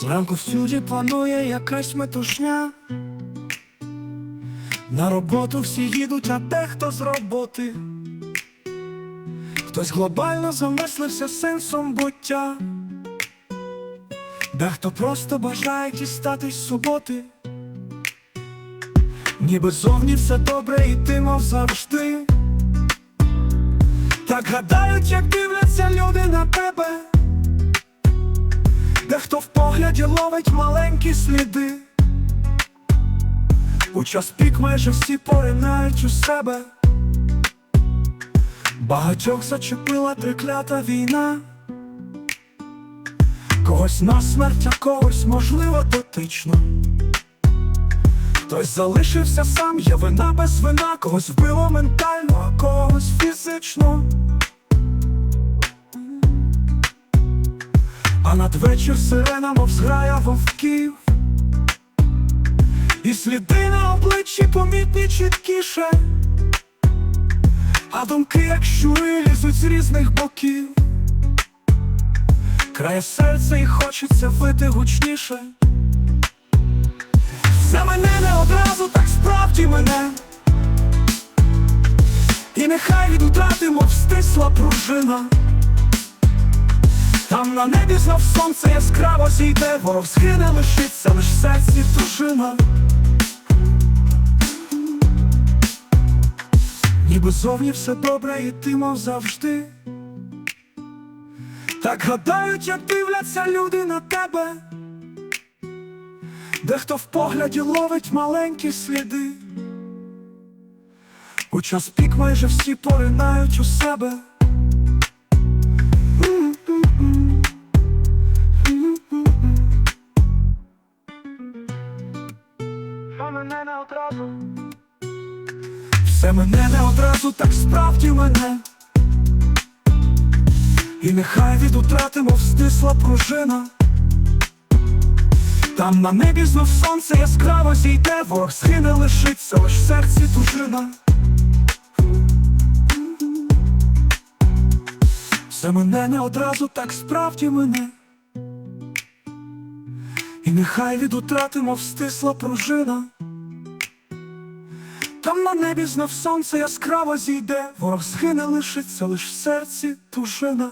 Зранку всюди панує якась метушня. На роботу всі їдуть, а дехто з роботи. Хтось глобально замислився сенсом буття. Дехто просто бажає дістатись суботи. Ніби зовні все добре і ти мов завжди. Так гадають, як дивляться люди на тебе. Дехто в погляді ловить маленькі сліди. У час пік майже всі поринають у себе. Багатьох зачепила триклята війна. Когось на смерть, а когось, можливо, дотично. Хтось залишився сам, є вина без вина, когось вбило ментально, а когось фізично. А надвечір сирена, мов зграя вовків. І сліди на обличчі помітні чіткіше. А думки, як щури, лізуть з різних боків. Крає серце і хочеться вити гучніше. За мене не одразу, так справді мене. І нехай від утрати, мов стисла пружина. Там на небі знов сонце яскраво зійде, ворог згине, лишиться лиш серці тужина. Ніби зовні все добре, і ти мов завжди. Так гадають, як дивляться люди на тебе. Дехто в погляді ловить маленькі сліди. У час пік майже всі поринають у себе. Одразу. Все мене не одразу, так справді мене. І нехай від утрати, мов стисла пружина. Там на небі знов сонце яскраво зійде, ворог схине лишиться лиш в серці тужина. Все мене не одразу, так справді мене. І нехай від утрати, мов стисла пружина. На небі знов сонце яскраво зійде, ворог схине лишиться лиш в серці тужина.